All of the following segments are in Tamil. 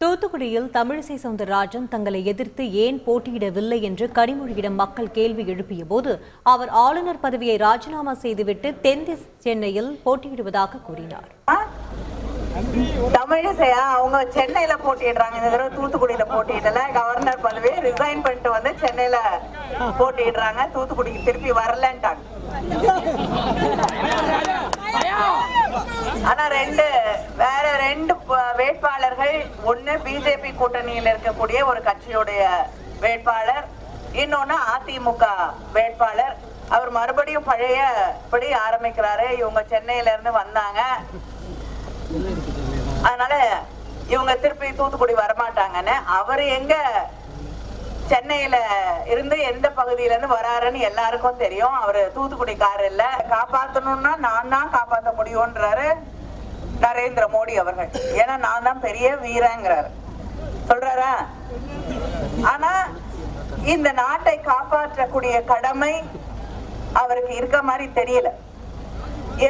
தூத்துக்குடியில் தமிழிசை சவுந்தரராஜன் தங்களை எதிர்த்து ஏன் போட்டியிடவில்லை என்று கனிமொழியிடம் மக்கள் கேள்வி எழுப்பிய போது அவர் ஆளுநர் பதவியை ராஜினாமா செய்துவிட்டு தென் சென்னையில் போட்டியிடுவதாக கூறினார். தமிழிசையா? அவங்க சென்னையில போட்டியிடுறாங்க. இந்த தடவை தூத்துக்குடியில போட்டியிடல. கவர்னர் பதவி ரிசைன் பண்ணிட்டு வந்து சென்னையில போட்டியிடுறாங்க. தூத்துக்குடிக்கு திருப்பி வரலன்ட்டாங்க. ஆனா ரெண்டு வேற ரெண்டு வேட்பாளர் அவர்கள் ஒண்ணு பிஜேபி கூட்டணியில் இருக்கக்கூடிய ஒரு கட்சியுடைய வேட்பாளர் இன்னொன்னு அதிமுக வேட்பாளர். அவர் மறுபடியும் பழைய படி ஆரம்பிக்கிறாரு. இவங்க சென்னையில இருந்து வந்தாங்க. அதனால இவங்க திருப்பி தூத்துக்குடி வரமாட்டாங்கன்னு. அவர் எங்க சென்னையில இருந்து எந்த பகுதியில இருந்து வராருன்னு எல்லாருக்கும் தெரியும். அவரு தூத்துக்குடிக்காரர் இல்ல. காப்பாத்தணும்னா நான் தான் காப்பாத்த முடியும்ன்றாரு. நரேந்திர மோடி அவர்கள். ஏன்னா நான் தான் பெரிய வீரங்கிறாரு. சொல்றாரா? ஆனா இந்த நாட்டை காப்பாற்றக்கூடிய கடமை அவருக்கு இருக்க மாதிரி தெரியல.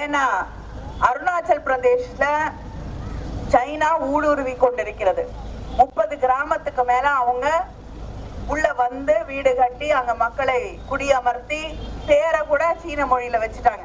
ஏன்னா அருணாச்சல் பிரதேஷ்ல சைனா ஊடுருவி கொண்டிருக்கிறது. முப்பது கிராமத்துக்கு மேல அவங்க உள்ள வந்து வீடு கட்டி அங்க மக்களை குடியமர்த்தி பேரை கூட சீன மொழியில வச்சுட்டாங்க.